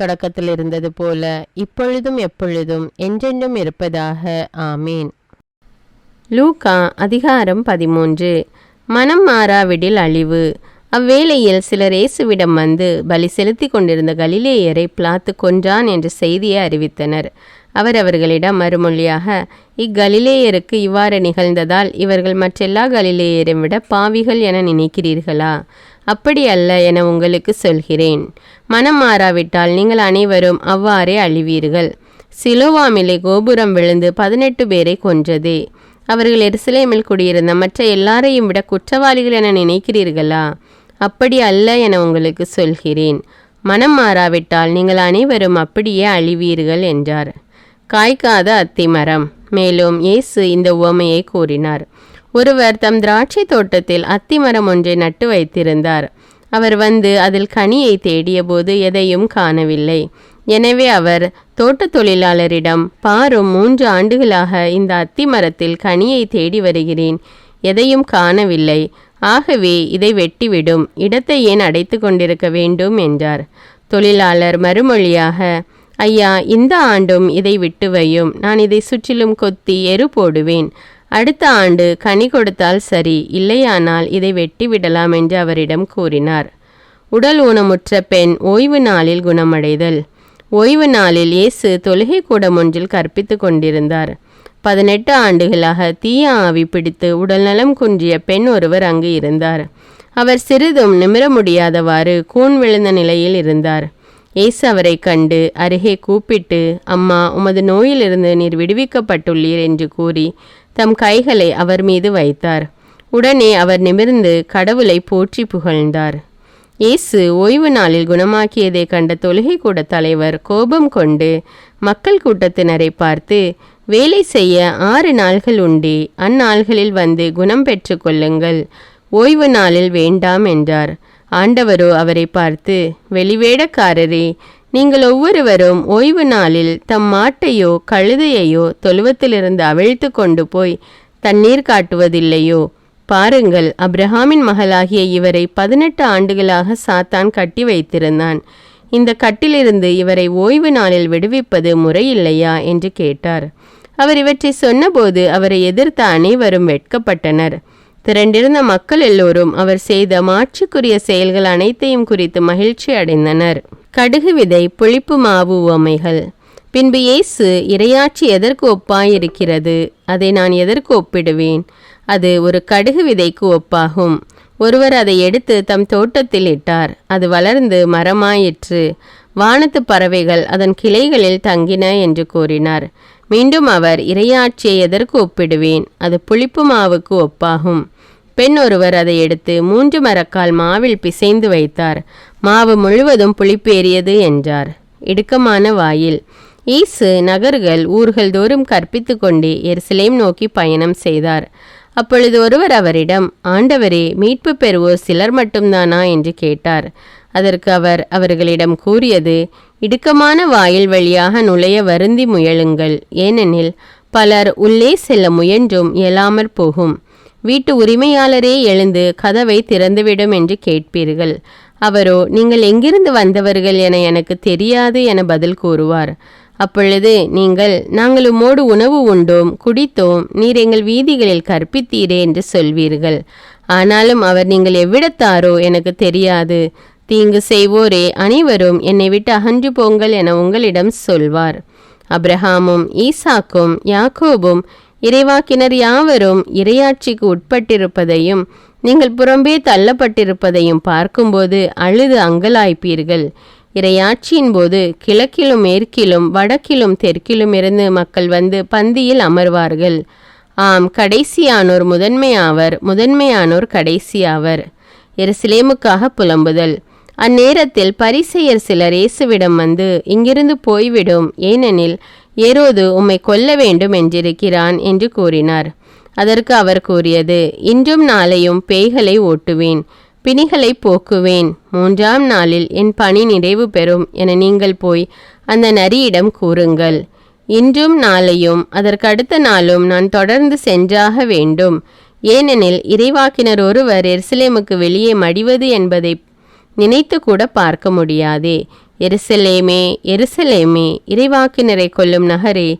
தொடக்கத்தில் இருந்தது போல இப்பொழுதும் எப்பொழுதும் என்றென்றும் இருப்பதாக. ஆமீன். லூகா அதிகாரம் பதிமூன்று. மனம் மாறாவிடில் அழிவு. அவ்வேளையில் சிலர் இயேசுவிடம் வந்து பலி செலுத்தி கொண்டிருந்த கலிலேயரை பிளாத்து கொன்றான் என்ற செய்தியை அறிவித்தனர். அவர் அவர்களிடம் மறுமொழியாக இக்கலிலேயருக்கு இவ்வாறு நிகழ்ந்ததால் இவர்கள் மற்றெல்லா கலிலேயரையும் விட பாவிகள் என நினைக்கிறீர்களா? அப்படி அல்ல என உங்களுக்கு சொல்கிறேன். மனம் மாறாவிட்டால் நீங்கள் அனைவரும் அவ்வாறே அழிவீர்கள். சிலோவாமிலே கோபுரம் விழுந்து பதினெட்டு பேரை கொன்றதே. அவர்கள் எருசலேமில் குடியிருந்த மற்ற எல்லாரையும் விட குற்றவாளிகள் என நினைக்கிறீர்களா? அப்படி அல்ல என உங்களுக்கு சொல்கிறேன். மனம் மாறாவிட்டால் நீங்கள் அனைவரும் அப்படியே அழிவீர்கள் என்றார். காய்க்காத அத்திமரம் மேலும் இயேசு இந்த உவமையை கூறினார். ஒருவர் தம் திராட்சை தோட்டத்தில் அத்திமரம் ஒன்றை நட்டு வைத்திருந்தார். அவர் வந்து அதில் கனியை தேடியபோது எதையும் காணவில்லை. எனவே அவர் தோட்ட தொழிலாளரிடம் பாரும் மூன்று ஆண்டுகளாக இந்த அத்திமரத்தில் கனியை தேடி வருகிறேன். எதையும் காணவில்லை. ஆகவே இதை வெட்டிவிடும். இடத்தை ஏன் அடைத்து கொண்டிருக்க வேண்டும்? என்றார். தொழிலாளர் மறுமொழியாக ஐயா இந்த ஆண்டும் இதை விட்டு வையும். நான் இதை சுற்றிலும் கொத்தி எரு போடுவேன். அடுத்த ஆண்டு கனி கொடுத்தால் சரி இல்லையானால் இதை வெட்டி விடலாம் என்று அவரிடம் கூறினார். உடல் ஊனமுற்ற பெண் ஓய்வு நாளில் குணமடைதல். ஓய்வு நாளில் இயேசு தொழுகை கூடம் ஒன்றில் கற்பித்து கொண்டிருந்தார். பதினெட்டு ஆண்டுகளாக தீய ஆவி பிடித்து உடல்நலம் குன்றிய பெண் ஒருவர் அங்கு இருந்தார். அவர் சிறிதும் நிமிர முடியாதவாறு கூன் விழுந்த நிலையில் இருந்தார். இயேசு அவரை கண்டு அருகே கூப்பிட்டு அம்மா உமது நோயிலிருந்து நீர் விடுவிக்கப்பட்டுள்ளீர் என்று கூறி தம் கைகளை அவர் மீது வைத்தார். உடனே அவர் நிமிர்ந்து கடவுளை போற்றி புகழ்ந்தார். இயேசு ஓய்வு நாளில் குணமாக்கியதை கண்ட தொழுகை கூட தலைவர் கோபம் கொண்டு மக்கள் கூட்டத்தினரை பார்த்து வேலை செய்ய ஆறு நாள்கள் உண்டே அந்நாள்களில் வந்து குணம் பெற்று கொள்ளுங்கள். ஓய்வு நாளில் வேண்டாம் என்றார். ஆண்டவரோ அவரை பார்த்து வெளிவேடக்காரரே நீங்கள் ஒவ்வொருவரும் ஓய்வு நாளில் தம் மாட்டையோ கழுதையையோ தொழுவத்திலிருந்து அவிழ்த்து கொண்டு போய் தண்ணீர் காட்டுவதில்லையோ? பாருங்கள் அப்ரஹாமின் மகளாகிய இவரை பதினெட்டு ஆண்டுகளாக சாத்தான் கட்டி வைத்திருந்தான். இந்த கட்டிலிருந்து இவரை ஓய்வு நாளில் விடுவிப்பது முறையில்லையா? என்று கேட்டார். அவர் இவற்றை சொன்னபோது அவரை எதிர்த்த அனைவரும் வெட்கப்பட்டனர். திரண்டிருந்த மக்கள் எல்லோரும் அவர் செய்த மாட்சிக்குரிய செயல்கள் அனைத்தையும் குறித்து மகிழ்ச்சி அடைந்தனர். கடுகு விதை புளிப்பு மாவு உவமைகள். பின்பு இயேசு இரையாட்சி எதற்கு ஒப்பாயிருக்கிறது? அதை நான் எதற்கு ஒப்பிடுவேன்? அது ஒரு கடுகு விதைக்கு ஒப்பாகும். ஒருவர் அதை எடுத்து தம் தோட்டத்தில் இட்டார். அது வளர்ந்து மரமாயிற்று. வானத்து பறவைகள் அதன் கிளைகளில் தங்கின என்று கூறினார். மீண்டும் அவர் இரையாட்சியை எதற்கு ஒப்பிடுவேன்? அது புளிப்பு மாவுக்கு ஒப்பாகும். பெண் ஒருவர் அதை எடுத்து மூன்று மரக்கால் மாவில் பிசைந்து வைத்தார். மாவு முழுவதும் புளிப்பேறியது என்றார். இடுக்கமான வாயில். ஈசு நகர்கள் ஊர்கள் தோறும் கற்பித்து கொண்டே எருசலேம் நோக்கி பயணம் செய்தார். அப்பொழுது ஒருவர் அவரிடம் ஆண்டவரே மீட்பு பெறுவோர் சிலர் மட்டும்தானா? என்று கேட்டார். அதற்கு அவர் அவர்களிடம் கூறியது இடுக்கமான வாயில் வழியாக நுழைய வருந்தி முயலுங்கள். ஏனெனில் பலர் உள்ளே செல்ல முயன்றும் இயலாமற் போகும். வீட்டு உரிமையாளரே எழுந்து கதவை திறந்துவிடும் என்று கேட்பீர்கள். அவரோ நீங்கள் எங்கிருந்து வந்தவர்கள் என எனக்கு தெரியாது என பதில் கூறுவார். அப்பொழுது நீங்கள் நாங்கள் உம்மோடு உணவு உண்டோம் குடித்தோம் நீர் எங்கள் வீதிகளில் கற்பித்தீரே என்று சொல்வீர்கள். ஆனாலும் அவர் நீங்கள் எவ்விடத்தாரோ எனக்கு தெரியாது. தீங்கு செய்வோரே அனைவரும் என்னை விட்டு அகன்று போங்கள் என உங்களிடம் சொல்வார். அப்ரஹாமும் ஈசாக்கும் யாக்கோபும் இறைவாக்கினர் யாவரும் இரையாட்சிக்கு உட்பட்டிருப்பதையும் நீங்கள் புறம்பே தள்ளப்பட்டிருப்பதையும் பார்க்கும்போது அழுது அங்கலாய்ப்பீர்கள். இரையாட்சியின் போது கிழக்கிலும் மேற்கிலும் வடக்கிலும் தெற்கிலும் இருந்து மக்கள் வந்து பந்தியில் அமர்வார்கள். ஆம் கடைசியானோர் முதன்மையாவர் முதன்மையானோர் கடைசியாவர். எருசலேமுக்காக புலம்புதல். அந்நேரத்தில் பரிசெயர் சிலர் இயேசுவிடம் வந்து இங்கிருந்து போய்விடும். ஏனெனில் ஏரோது உம்மை கொல்ல வேண்டும் என்றிருக்கிறான் என்று கூறினார். அதற்கு அவர் கூறியது இன்றும் நாளையும் பேய்களை ஓட்டுவேன் பிணிகளை போக்குவேன். மூன்றாம் நாளில் என் பணி நிறைவு பெறும் என நீங்கள் போய் அந்த நரியிடம் கூறுங்கள். இன்றும் நாளையும் அதற்கடுத்த நாளும் நான் தொடர்ந்து சென்றாக வேண்டும். ஏனெனில் இறைவாக்கினர் ஒருவர் எருசலேமுக்கு வெளியே மடிவது என்பதை நினைத்து கூட பார்க்க முடியாதே. எருசலேமே எருசலேமே இறைவாக்கினரை கொல்லும் நகரே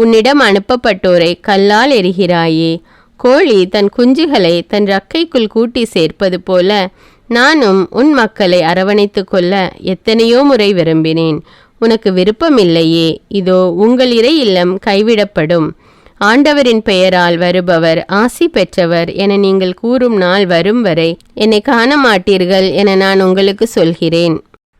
உன்னிடம் அனுப்பப்பட்டோரை கல்லால் எரிகிறாயே. கோழி தன் குஞ்சுகளை தன் ரக்கைக்குள் கூட்டி சேர்ப்பது போல நானும் உன் மக்களை அரவணைத்து கொள்ள எத்தனையோ முறை விரும்பினேன். உனக்கு விருப்பமில்லையே இதோ உங்கள் இறை இல்லம் கைவிடப்படும். ஆண்டவரின் பெயரால் வருபவர் ஆசி பெற்றவர் என நீங்கள் கூறும் நாள் வரும் வரை என்னை காண மாட்டீர்கள் என நான் உங்களுக்கு சொல்கிறேன்.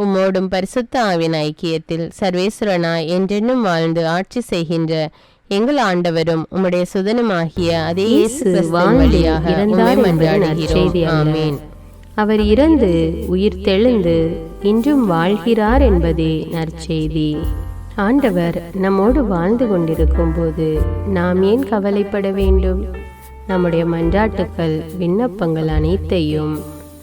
உம்மோடும் பரிசுத்த ஆவின் ஐக்கியத்தில் சர்வேஸ்வரனாய் என்றென்னும் வாழ்ந்து ஆட்சி செய்கின்ற எங்கள் ஆண்டவரும் உம்முடைய சுதனுமாகிய அதே. ஆமென். அவர் இறந்து உயிர் தெழுந்து இன்றும் வாழ்கிறார் என்பதே நற்செய்தி. ஆண்டவர் நம்மோடு வாழ்ந்து கொண்டிருக்கும் போது நாம் ஏன் கவலைப்பட வேண்டும்? நம்முடைய மன்றாட்டுக்கள் விண்ணப்பங்கள் அனைத்தையும்